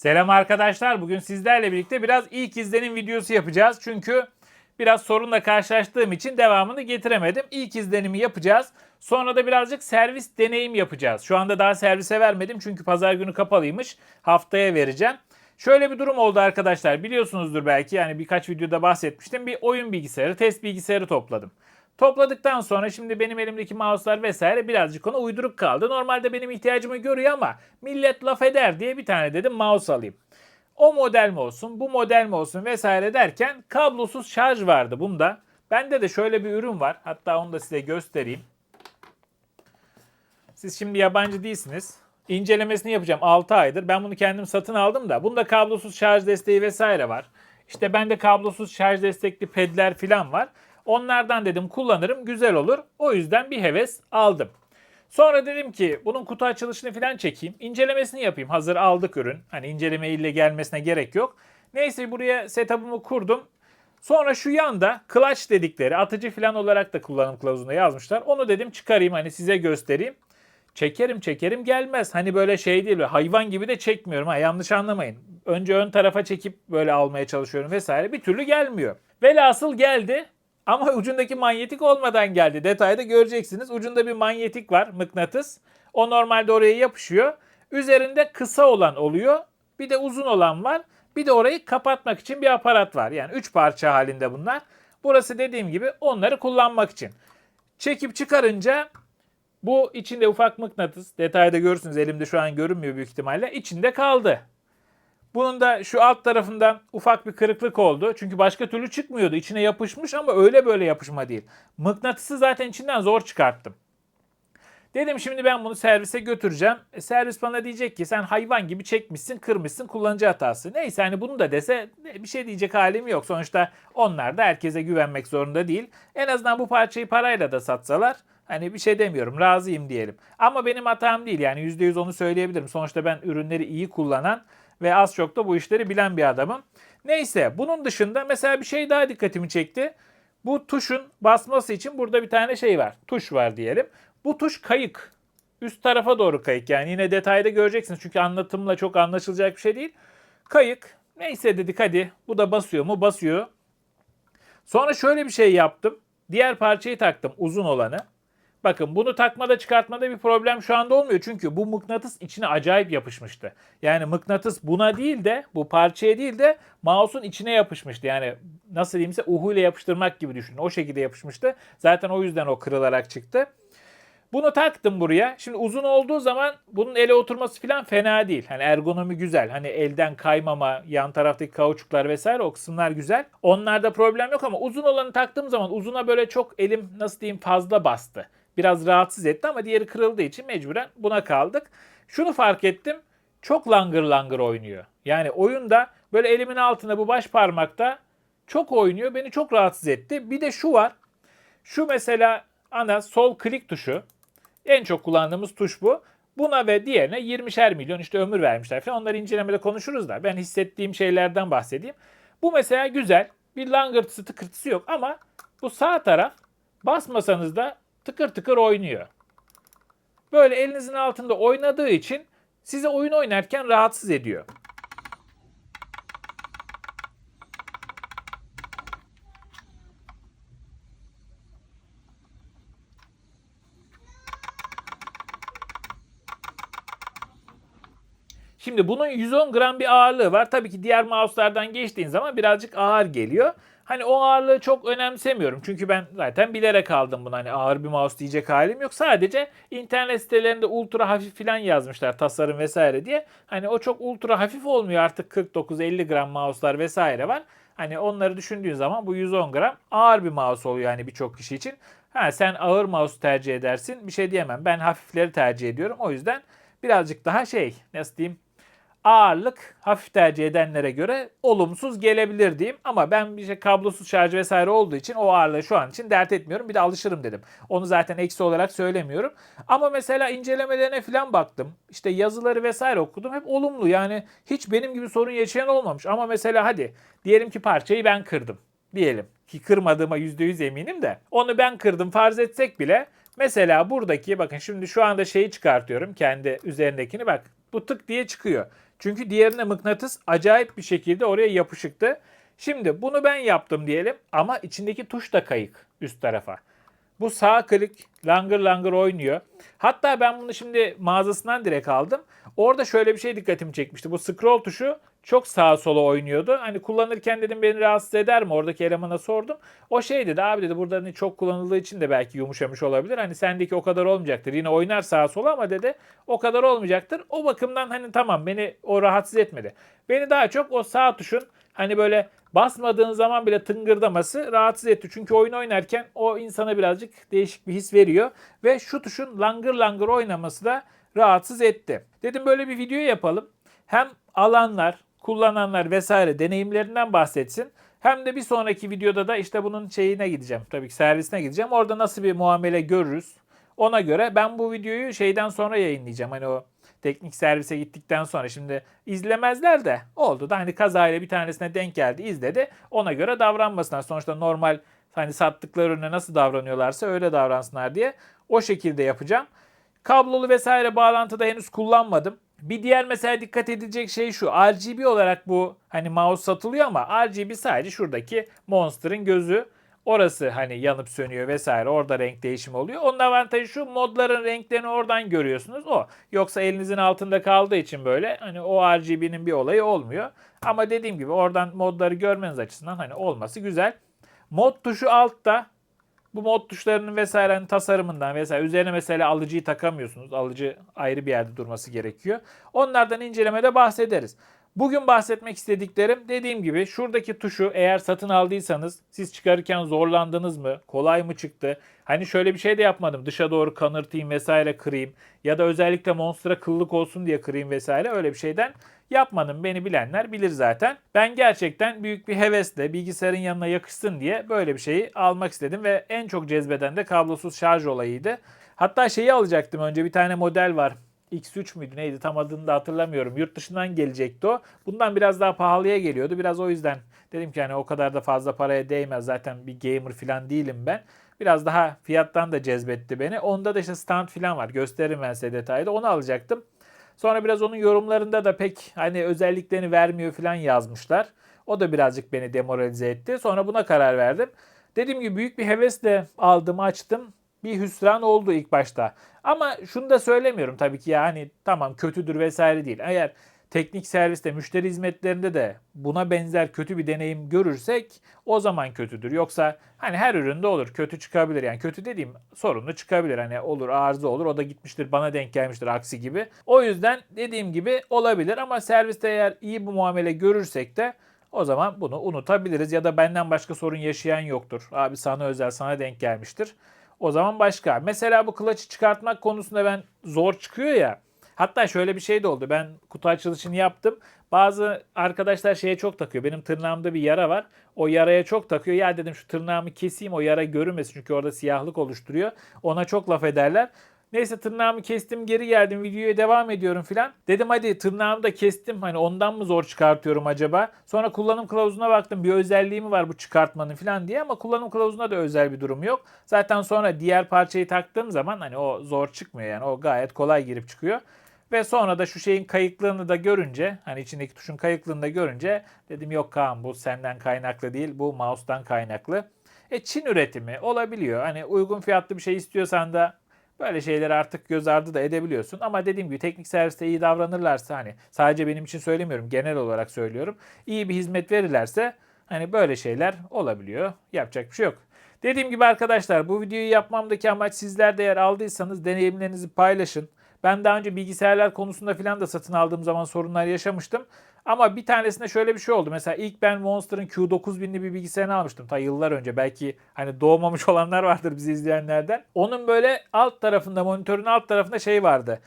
Selam arkadaşlar. Bugün sizlerle birlikte biraz ilk izlenim videosu yapacağız. Çünkü biraz sorunla karşılaştığım için devamını getiremedim. İlk izlenimi yapacağız. Sonra da birazcık servis deneyim yapacağız. Şu anda daha servise vermedim çünkü pazar günü kapalıymış. Haftaya vereceğim. Şöyle bir durum oldu arkadaşlar. Biliyorsunuzdur belki yani birkaç videoda bahsetmiştim. Bir oyun bilgisayarı, test bilgisayarı topladım. Topladıktan sonra şimdi benim elimdeki mouse'lar vesaire birazcık ona uyduruk kaldı. Normalde benim ihtiyacımı görüyor ama millet laf eder diye bir tane dedim mouse alayım. O model mi olsun, bu model mi olsun vesaire derken kablosuz şarj vardı bunda. Bende de şöyle bir ürün var. Hatta onu da size göstereyim. Siz şimdi yabancı değilsiniz. İncelemesini yapacağım 6 aydır. Ben bunu kendim satın aldım da. Bunda kablosuz şarj desteği vesaire var. İşte bende kablosuz şarj destekli pedler falan var. Onlardan dedim kullanırım güzel olur. O yüzden bir heves aldım. Sonra dedim ki bunun kutu açılışını falan çekeyim. incelemesini yapayım. Hazır aldık ürün. Hani inceleme ile gelmesine gerek yok. Neyse buraya setup'ımı kurdum. Sonra şu yanda clutch dedikleri atıcı falan olarak da kullanım kılavuzunda yazmışlar. Onu dedim çıkarayım hani size göstereyim. Çekerim çekerim gelmez. Hani böyle şey değil hayvan gibi de çekmiyorum ha yanlış anlamayın. Önce ön tarafa çekip böyle almaya çalışıyorum vesaire bir türlü gelmiyor. Velhasıl geldi ama ucundaki manyetik olmadan geldi. Detayda göreceksiniz. Ucunda bir manyetik var mıknatıs. O normalde oraya yapışıyor. Üzerinde kısa olan oluyor. Bir de uzun olan var. Bir de orayı kapatmak için bir aparat var. Yani 3 parça halinde bunlar. Burası dediğim gibi onları kullanmak için. Çekip çıkarınca bu içinde ufak mıknatıs. Detayda görürsünüz elimde şu an görünmüyor büyük ihtimalle. İçinde kaldı. Bunun da şu alt tarafından ufak bir kırıklık oldu. Çünkü başka türlü çıkmıyordu. İçine yapışmış ama öyle böyle yapışma değil. Mıknatısı zaten içinden zor çıkarttım. Dedim şimdi ben bunu servise götüreceğim. E, servis bana diyecek ki sen hayvan gibi çekmişsin, kırmışsın, kullanıcı hatası. Neyse hani bunu da dese bir şey diyecek halim yok. Sonuçta onlar da herkese güvenmek zorunda değil. En azından bu parçayı parayla da satsalar hani bir şey demiyorum razıyım diyelim. Ama benim hatam değil yani %100 onu söyleyebilirim. Sonuçta ben ürünleri iyi kullanan ve az çok da bu işleri bilen bir adamım. Neyse bunun dışında mesela bir şey daha dikkatimi çekti. Bu tuşun basması için burada bir tane şey var. Tuş var diyelim. Bu tuş kayık. Üst tarafa doğru kayık yani yine detayda göreceksiniz çünkü anlatımla çok anlaşılacak bir şey değil. Kayık. Neyse dedik hadi bu da basıyor mu? Basıyor. Sonra şöyle bir şey yaptım. Diğer parçayı taktım uzun olanı. Bakın bunu takmada çıkartmada bir problem şu anda olmuyor. Çünkü bu mıknatıs içine acayip yapışmıştı. Yani mıknatıs buna değil de bu parçaya değil de mouse'un içine yapışmıştı. Yani nasıl diyeyimse uhu ile yapıştırmak gibi düşünün. O şekilde yapışmıştı. Zaten o yüzden o kırılarak çıktı. Bunu taktım buraya. Şimdi uzun olduğu zaman bunun ele oturması falan fena değil. Hani ergonomi güzel. Hani elden kaymama, yan taraftaki kauçuklar vesaire o kısımlar güzel. Onlarda problem yok ama uzun olanı taktığım zaman uzuna böyle çok elim nasıl diyeyim fazla bastı. Biraz rahatsız etti ama diğeri kırıldığı için mecburen buna kaldık. Şunu fark ettim. Çok langır langır oynuyor. Yani oyunda böyle elimin altında bu baş parmakta çok oynuyor. Beni çok rahatsız etti. Bir de şu var. Şu mesela ana sol klik tuşu. En çok kullandığımız tuş bu. Buna ve diğerine 20'şer milyon işte ömür vermişler falan. Onları incelemede konuşuruz da. Ben hissettiğim şeylerden bahsedeyim. Bu mesela güzel. Bir langırtısı tıkırtısı yok ama bu sağ taraf basmasanız da tıkır tıkır oynuyor. Böyle elinizin altında oynadığı için size oyun oynarken rahatsız ediyor. Şimdi bunun 110 gram bir ağırlığı var. Tabii ki diğer mouse'lardan geçtiğin zaman birazcık ağır geliyor. Hani o ağırlığı çok önemsemiyorum. Çünkü ben zaten bilerek aldım bunu. Hani ağır bir mouse diyecek halim yok. Sadece internet sitelerinde ultra hafif falan yazmışlar tasarım vesaire diye. Hani o çok ultra hafif olmuyor artık 49-50 gram mouse'lar vesaire var. Hani onları düşündüğün zaman bu 110 gram ağır bir mouse oluyor yani birçok kişi için. Ha sen ağır mouse tercih edersin bir şey diyemem. Ben hafifleri tercih ediyorum. O yüzden birazcık daha şey nasıl diyeyim ağırlık hafif tercih edenlere göre olumsuz gelebilir diyeyim. Ama ben bir şey kablosuz şarj vesaire olduğu için o ağırlığı şu an için dert etmiyorum. Bir de alışırım dedim. Onu zaten eksi olarak söylemiyorum. Ama mesela incelemelerine falan baktım. İşte yazıları vesaire okudum. Hep olumlu yani hiç benim gibi sorun yaşayan olmamış. Ama mesela hadi diyelim ki parçayı ben kırdım. Diyelim ki kırmadığıma %100 eminim de. Onu ben kırdım farz etsek bile Mesela buradaki bakın şimdi şu anda şeyi çıkartıyorum kendi üzerindekini bak bu tık diye çıkıyor. Çünkü diğerine mıknatıs acayip bir şekilde oraya yapışıktı. Şimdi bunu ben yaptım diyelim ama içindeki tuş da kayık üst tarafa. Bu sağ klik langır langır oynuyor. Hatta ben bunu şimdi mağazasından direkt aldım. Orada şöyle bir şey dikkatimi çekmişti. Bu scroll tuşu çok sağa sola oynuyordu. Hani kullanırken dedim beni rahatsız eder mi? Oradaki elemana sordum. O şey dedi abi dedi burada hani çok kullanıldığı için de belki yumuşamış olabilir. Hani sendeki o kadar olmayacaktır. Yine oynar sağa sola ama dedi o kadar olmayacaktır. O bakımdan hani tamam beni o rahatsız etmedi. Beni daha çok o sağ tuşun hani böyle basmadığın zaman bile tıngırdaması rahatsız etti. Çünkü oyun oynarken o insana birazcık değişik bir his veriyor. Ve şu tuşun langır langır oynaması da rahatsız etti. Dedim böyle bir video yapalım. Hem alanlar, kullananlar vesaire deneyimlerinden bahsetsin. Hem de bir sonraki videoda da işte bunun şeyine gideceğim. Tabii ki servisine gideceğim. Orada nasıl bir muamele görürüz. Ona göre ben bu videoyu şeyden sonra yayınlayacağım. Hani o teknik servise gittikten sonra şimdi izlemezler de oldu da hani kazayla bir tanesine denk geldi izledi. Ona göre davranmasınlar. Sonuçta normal hani sattıkları ürüne nasıl davranıyorlarsa öyle davransınlar diye o şekilde yapacağım. Kablolu vesaire bağlantıda henüz kullanmadım. Bir diğer mesela dikkat edilecek şey şu. RGB olarak bu hani mouse satılıyor ama RGB sadece şuradaki Monster'ın gözü. Orası hani yanıp sönüyor vesaire. Orada renk değişimi oluyor. Onun avantajı şu modların renklerini oradan görüyorsunuz. O. Yoksa elinizin altında kaldığı için böyle hani o RGB'nin bir olayı olmuyor. Ama dediğim gibi oradan modları görmeniz açısından hani olması güzel. Mod tuşu altta. Bu mod tuşlarının vesairenin tasarımından vesaire üzerine mesela alıcıyı takamıyorsunuz. Alıcı ayrı bir yerde durması gerekiyor. Onlardan incelemede bahsederiz. Bugün bahsetmek istediklerim dediğim gibi şuradaki tuşu eğer satın aldıysanız siz çıkarırken zorlandınız mı? Kolay mı çıktı? Hani şöyle bir şey de yapmadım. Dışa doğru kanırtayım vesaire kırayım. Ya da özellikle Monster'a kıllık olsun diye kırayım vesaire. Öyle bir şeyden yapmadım. Beni bilenler bilir zaten. Ben gerçekten büyük bir hevesle bilgisayarın yanına yakışsın diye böyle bir şeyi almak istedim. Ve en çok cezbeden de kablosuz şarj olayıydı. Hatta şeyi alacaktım önce bir tane model var. X3 müydü neydi tam adını da hatırlamıyorum. Yurt dışından gelecekti o. Bundan biraz daha pahalıya geliyordu. Biraz o yüzden dedim ki hani o kadar da fazla paraya değmez. Zaten bir gamer falan değilim ben. Biraz daha fiyattan da cezbetti beni. Onda da işte stand falan var. Gösteririm ben size detayda. Onu alacaktım. Sonra biraz onun yorumlarında da pek hani özelliklerini vermiyor falan yazmışlar. O da birazcık beni demoralize etti. Sonra buna karar verdim. Dediğim gibi büyük bir hevesle aldım açtım bir hüsran oldu ilk başta. Ama şunu da söylemiyorum tabii ki yani tamam kötüdür vesaire değil. Eğer teknik serviste, müşteri hizmetlerinde de buna benzer kötü bir deneyim görürsek o zaman kötüdür. Yoksa hani her üründe olur. Kötü çıkabilir. Yani kötü dediğim sorunlu çıkabilir. Hani olur arıza olur. O da gitmiştir bana denk gelmiştir aksi gibi. O yüzden dediğim gibi olabilir ama serviste eğer iyi bir muamele görürsek de o zaman bunu unutabiliriz. Ya da benden başka sorun yaşayan yoktur. Abi sana özel sana denk gelmiştir. O zaman başka. Mesela bu kılaçı çıkartmak konusunda ben zor çıkıyor ya. Hatta şöyle bir şey de oldu. Ben kutu açılışını yaptım. Bazı arkadaşlar şeye çok takıyor. Benim tırnağımda bir yara var. O yaraya çok takıyor. Ya dedim şu tırnağımı keseyim o yara görünmesin. Çünkü orada siyahlık oluşturuyor. Ona çok laf ederler. Neyse tırnağımı kestim geri geldim videoya devam ediyorum filan. Dedim hadi tırnağımı da kestim hani ondan mı zor çıkartıyorum acaba? Sonra kullanım kılavuzuna baktım bir özelliği mi var bu çıkartmanın filan diye ama kullanım kılavuzunda da özel bir durum yok. Zaten sonra diğer parçayı taktığım zaman hani o zor çıkmıyor yani o gayet kolay girip çıkıyor. Ve sonra da şu şeyin kayıklığını da görünce hani içindeki tuşun kayıklığını da görünce dedim yok Kaan bu senden kaynaklı değil bu mouse'dan kaynaklı. E Çin üretimi olabiliyor. Hani uygun fiyatlı bir şey istiyorsan da Böyle şeyleri artık göz ardı da edebiliyorsun. Ama dediğim gibi teknik serviste iyi davranırlarsa hani sadece benim için söylemiyorum genel olarak söylüyorum. İyi bir hizmet verirlerse hani böyle şeyler olabiliyor. Yapacak bir şey yok. Dediğim gibi arkadaşlar bu videoyu yapmamdaki amaç sizler de eğer aldıysanız deneyimlerinizi paylaşın. Ben daha önce bilgisayarlar konusunda filan da satın aldığım zaman sorunlar yaşamıştım. Ama bir tanesinde şöyle bir şey oldu. Mesela ilk ben Monster'ın Q9000'li bir bilgisayarını almıştım. Ta yıllar önce. Belki hani doğmamış olanlar vardır bizi izleyenlerden. Onun böyle alt tarafında, monitörün alt tarafında şey vardı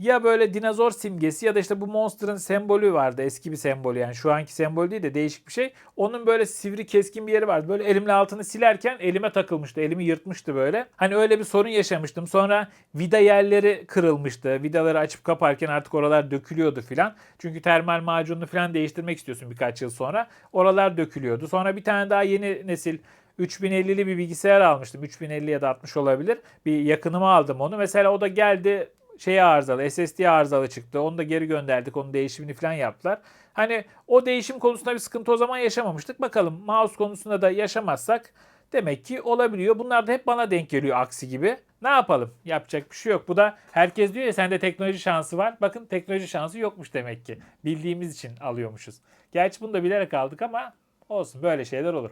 ya böyle dinozor simgesi ya da işte bu Monster'ın sembolü vardı. Eski bir sembolü yani şu anki sembol değil de değişik bir şey. Onun böyle sivri keskin bir yeri vardı. Böyle elimle altını silerken elime takılmıştı. Elimi yırtmıştı böyle. Hani öyle bir sorun yaşamıştım. Sonra vida yerleri kırılmıştı. Vidaları açıp kaparken artık oralar dökülüyordu filan. Çünkü termal macununu filan değiştirmek istiyorsun birkaç yıl sonra. Oralar dökülüyordu. Sonra bir tane daha yeni nesil 3050'li bir bilgisayar almıştım. 3050 ya da 60 olabilir. Bir yakınıma aldım onu. Mesela o da geldi şey arızalı, SSD arızalı çıktı. Onu da geri gönderdik. Onun değişimini falan yaptılar. Hani o değişim konusunda bir sıkıntı o zaman yaşamamıştık. Bakalım mouse konusunda da yaşamazsak demek ki olabiliyor. Bunlar da hep bana denk geliyor aksi gibi. Ne yapalım? Yapacak bir şey yok. Bu da herkes diyor ya sende teknoloji şansı var. Bakın teknoloji şansı yokmuş demek ki. Bildiğimiz için alıyormuşuz. Gerçi bunu da bilerek aldık ama olsun böyle şeyler olur.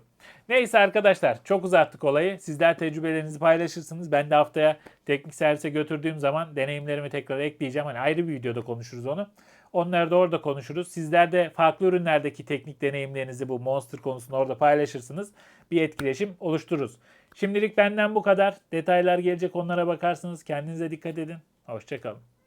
Neyse arkadaşlar çok uzattık olayı. Sizler tecrübelerinizi paylaşırsınız. Ben de haftaya teknik servise götürdüğüm zaman deneyimlerimi tekrar ekleyeceğim. Hani ayrı bir videoda konuşuruz onu. Onları da orada konuşuruz. Sizler de farklı ürünlerdeki teknik deneyimlerinizi bu Monster konusunda orada paylaşırsınız. Bir etkileşim oluştururuz. Şimdilik benden bu kadar. Detaylar gelecek onlara bakarsınız. Kendinize dikkat edin. Hoşçakalın.